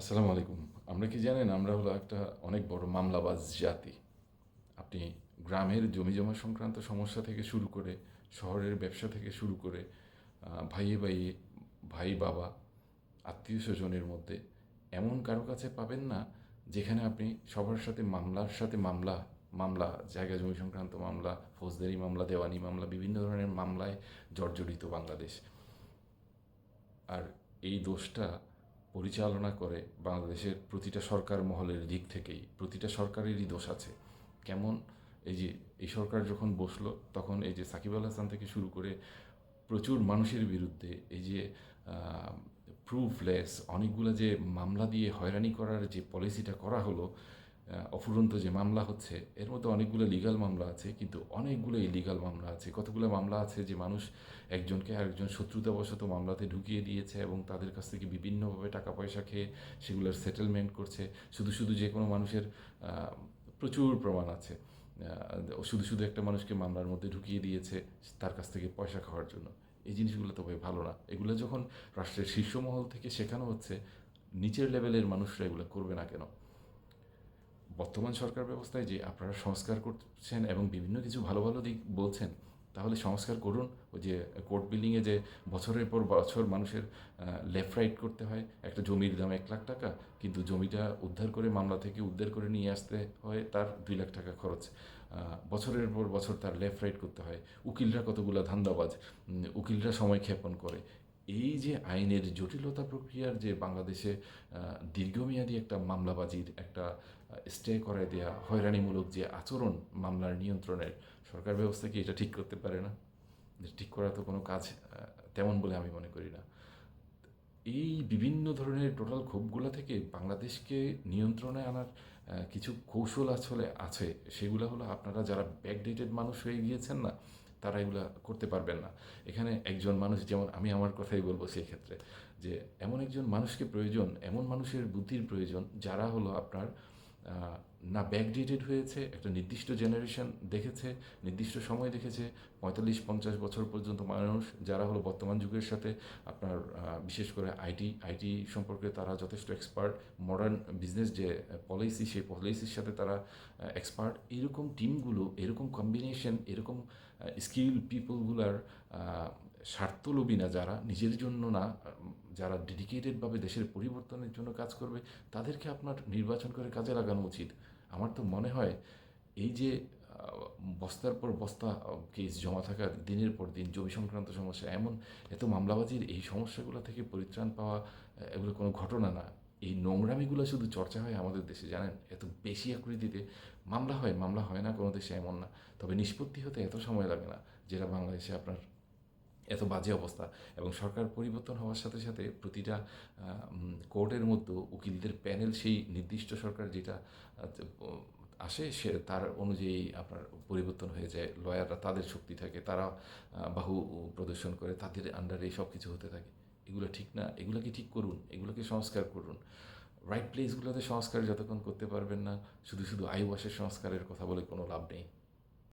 আসসালামু আলাইকুম। আমরা কি জানেন, আমরা হলো একটা অনেক বড় মামলাবাজ জাতি। আপনি গ্রামের জমি জমা সংক্রান্ত সমস্যা থেকে শুরু করে, শহরের ব্যবসা থেকে শুরু করে ভাইয়ে ভাইয়ে, ভাই বাবা, আত্মীয় স্বজনের মধ্যে এমন কারও কাছে পাবেন না, যেখানে আপনি সবার সাথে মামলার সাথে মামলা মামলা, জায়গা জমি সংক্রান্ত মামলা, ফৌজদারি মামলা, দেওয়ানি মামলা, বিভিন্ন ধরনের মামলায় জর্জরিত বাংলাদেশ। আর এই দোষটা পরিচালনা করে বাংলাদেশের প্রতিটা সরকার মহলের দিক থেকেই, প্রতিটা সরকারেরই দোষ আছে। কেমন? এই যে, এই সরকার যখন বসল, তখন এই যে সাকিব আল হাসান থেকে শুরু করে প্রচুর মানুষের বিরুদ্ধে এই যে প্রুফলেস অনেকগুলো যে মামলা দিয়ে হয়রানি করার যে পলিসিটা করা হলো অফুরন্ত যে মামলা হচ্ছে, এর মধ্যে অনেকগুলো লিগাল মামলা আছে, কিন্তু অনেকগুলো ইলিগাল মামলা আছে। কতগুলো মামলা আছে যে মানুষ একজনকে আরেকজন শত্রুতাবশত মামলাতে ঢুকিয়ে দিয়েছে এবং তাদের কাছ থেকে বিভিন্নভাবে টাকা পয়সা খেয়ে সেগুলোর সেটেলমেন্ট করছে। শুধু শুধু যে কোনো মানুষের প্রচুর প্রমাণ আছে। শুধু শুধু একটা মানুষকে মামলার মধ্যে ঢুকিয়ে দিয়েছে তার কাছ থেকে পয়সা খাওয়ার জন্য। এই জিনিসগুলো তো ভাই ভালো না। এগুলো যখন রাষ্ট্রের শীর্ষ মহল থেকে শেখানো হচ্ছে, নিচের লেভেলের মানুষরা এগুলো করবে না কেন? বর্তমান সরকার ব্যবস্থায় যে আপনারা সংস্কার করছেন এবং বিভিন্ন কিছু ভালো ভালো দিক বলছেন, তাহলে সংস্কার করুন। ওই যে কোর্ট বিল্ডিংয়ে যে বছরের পর বছর মানুষের লেফট রাইট করতে হয়, একটা জমির দাম এক লাখ টাকা, কিন্তু জমিটা উদ্ধার করে মামলা থেকে উদ্ধার করে নিয়ে আসতে হয়, তার দুই লাখ টাকা খরচ। বছরের পর বছর তার লেফট রাইট করতে হয়। উকিলরা কতগুলো ধান্দাবাজ। উকিলরা সময় ক্ষেপণ করে। এই যে আইনের জটিলতা প্রক্রিয়ার যে বাংলাদেশে দীর্ঘমেয়াদী একটা মামলাবাজির একটা স্টে করায় দেওয়া হয়রানিমূলক যে আচরণ মামলার নিয়ন্ত্রণের, সরকার ব্যবস্থা কি এটা ঠিক করতে পারে না? ঠিক করা তো কোনো কাজ তেমন বলে আমি মনে করি না। এই বিভিন্ন ধরনের টোটাল ক্ষোভগুলো থেকে বাংলাদেশকে নিয়ন্ত্রণে আনার কিছু কৌশল আসলে আছে। সেগুলো হলো আপনারা যারা ব্যাকডেটেড মানুষ হয়ে গিয়েছেন না তারা এগুলো করতে পারবেন না। এখানে একজন মানুষ, যেমন আমি আমার কথাই বলব সেই ক্ষেত্রে যে এমন একজন মানুষকে প্রয়োজন, এমন মানুষের বুদ্ধির প্রয়োজন, যারা হলো আপনার না ব্যাকডেটেড হয়েছে, একটা নির্দিষ্ট জেনারেশন দেখেছে, নির্দিষ্ট সময় দেখেছে, পঁয়তাল্লিশ, পঞ্চাশ বছর পর্যন্ত মানুষ, যারা হলো বর্তমান যুগের সাথে আপনার বিশেষ করে আইটি আইটি সম্পর্কে তারা যথেষ্ট এক্সপার্ট মডার্ন বিজনেস যে পলিসি সেই পলিসির সাথে তারা এক্সপার্ট এরকম টিমগুলো এরকম কম্বিনেশন এরকম স্কিল পিপলগুলার স্বার্থলোভী না যারা, নিজের জন্য না, যারা ডেডিকেটেডভাবে দেশের পরিবর্তনের জন্য কাজ করবে, তাদেরকে আপনার নির্বাচন করে কাজে লাগানো উচিত। আমার তো মনে হয়, এই যে বস্তার পর বস্তা, কেস জমা থাকা, দিনের পর দিন, জমি সংক্রান্ত সমস্যা, এমন এত মামলাবাজির এই সমস্যাগুলো থেকে পরিত্রাণ পাওয়া এগুলো কোনো ঘটনা না। এই নোংরামিগুলো শুধু চর্চা হয় আমাদের দেশে, জানেন? এত বেশি আকৃতিতে মামলা হয় মামলা হয় না কোনো দেশে এমন না। তবে নিষ্পত্তি হতে এত সময় লাগে না, যেটা বাংলাদেশে আপনার এত বাজে অবস্থা এবং সরকার পরিবর্তন হওয়ার সাথে সাথে প্রতিটা কোর্টের মধ্যে উকিলদের প্যানেল সেই নির্দিষ্ট সরকার যেটা আসে সে তার অনুযায়ী আপনার পরিবর্তন হয়ে যায়। লয়াররা তাদের শক্তি থাকে, তারা বাহু প্রদর্শন করে, তাদের আন্ডারে সব কিছু হতে থাকে। এগুলো ঠিক না এগুলোকে ঠিক করুন? এগুলোকে সংস্কার করুন? রাইট প্লেসগুলোতে সংস্কার যতক্ষণ করতে পারবেন না, শুধু শুধু আইওয়াসের সংস্কারের কথা বলে কোনো লাভ নেই।